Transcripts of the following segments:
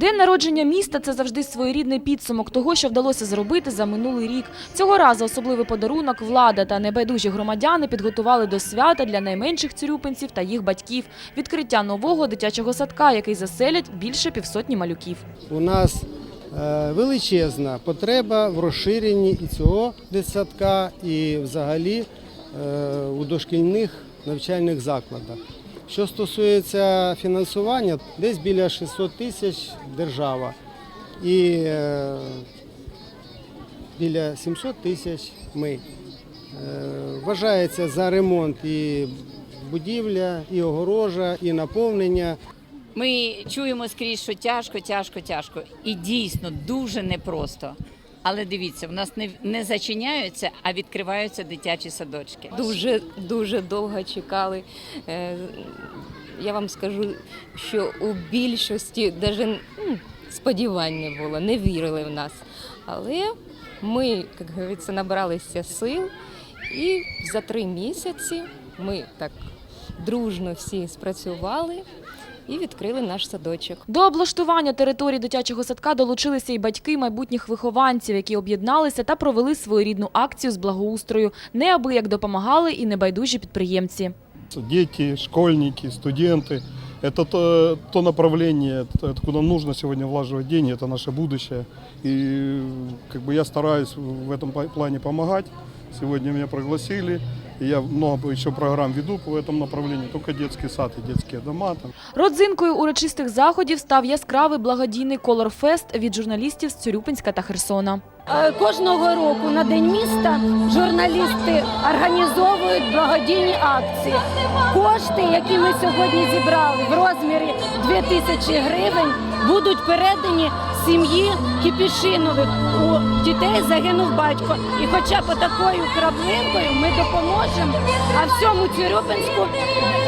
День народження міста це завжди своєрідний підсумок того, що вдалося зробити за минулий рік. Цього разу особливий подарунок влада та небайдужі громадяни підготували до свята для найменших цюрюпинців та їх батьків. Відкриття нового дитячого садка, який заселять більше півсотні малюків. У нас е, величезна потреба в розширенні і цього дитсадка, і взагалі е, у дошкільних навчальних закладах. Що стосується фінансування, десь біля 600 тисяч держава і е, біля 700 тисяч ми. Е, Вважається за ремонт і будівля, і огорожа, і наповнення. Ми чуємо скрізь, що тяжко, тяжко, тяжко. І дійсно дуже непросто. Але дивіться, в нас не, не зачиняються, а відкриваються дитячі садочки. Дуже дуже довго чекали. Е, Я вам скажу, що у більшості навіть сподівань не було, не вірили в нас. Але ми, як говориться, набралися сил, і за три місяці ми так дружно всі спрацювали і відкрили наш садочок. До облаштування території дитячого садка долучилися і батьки майбутніх вихованців, які об'єдналися та провели своєрідну акцію з благоустрою. Неабияк допомагали і небайдужі підприємці. дети, школьники, студенты. Это то, то направление, т- откуда нужно сегодня влаживать деньги, это наше будущее. И как бы я стараюсь в этом пла- плане помогать. Сегодня меня пригласили, и я много еще программ веду по этому направлению, только детский сад и детские дома. Там. Родзинкою урочистих заходів став яскравий благодійний колорфест від журналістів з Цюрюпинська та Херсона. Е, Кожного року на День міста журналісти організовують благодійні акції. Кошти, які ми сьогодні зібрали в розмірі 2 тисячі гривень, будуть передані сім'ї Кіпішинових. У дітей загинув батько. І хоча б такою краплинкою ми допоможемо, а всьому Цюрюпинську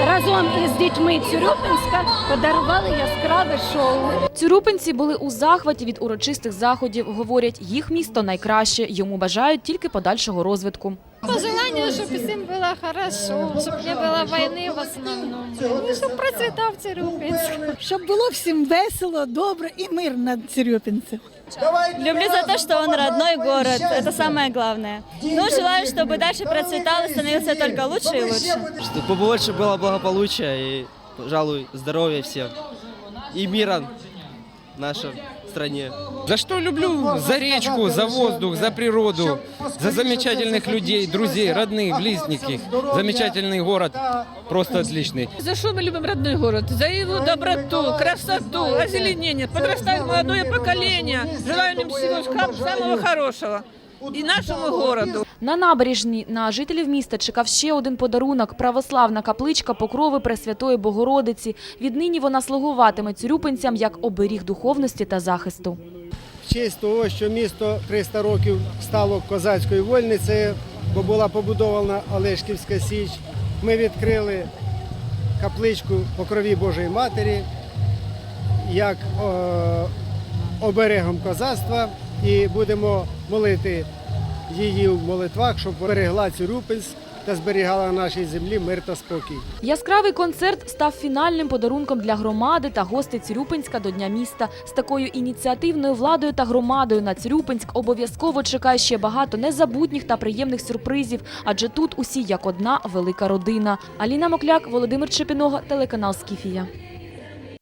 разом із дітьми Цюрюпинська подарували яскраве шоу. Цюрюпинці були у захваті від урочистих заходів. Говорять, їх місто найкраще. Йому бажають тільки подальшого розвитку. Пожелание, чтобы всем было хорошо, чтобы не было войны в основном. И чтобы процветал Цирюпинск. щоб було всім весело, добре і мирно на Цирюпінці. Люблю за то, что он родной город. Это самое главное. Ну, желаю, чтобы дальше процветал и становился только лучше и лучше. Чтобы побольше было благополучия и, пожалуй, здоровья всем. И мира в нашей стране. За что люблю? За речку, за воздух, за природу, за замечательных людей, друзей, родных, близких. Замечательный город, просто отличный. За что мы любим родной город? За его доброту, красоту, озеленение. Подрастает молодое поколение. Желаем им всего самого хорошего. И нашему городу. На набережні на жителів міста чекав ще один подарунок – православна капличка Покрови Пресвятої Богородиці. Віднині вона слугуватиме цюрюпинцям як оберіг духовності та захисту. В честь того, що місто 300 років стало козацькою вольницею, бо була побудована Олешківська Січ, ми відкрили капличку Покрові Божої Матері як е, оберегом козацтва і будемо молити її в молитвах, щоб берегла Цюрюпинськ та зберігала на нашій землі мир та спокій. Яскравий концерт став фінальним подарунком для громади та гостей Цюрюпинська до Дня міста. З такою ініціативною владою та громадою на Цюрюпинськ обов'язково чекає ще багато незабутніх та приємних сюрпризів, адже тут усі як одна велика родина. Аліна Мокляк, Володимир Чепінога, телеканал Скіфія.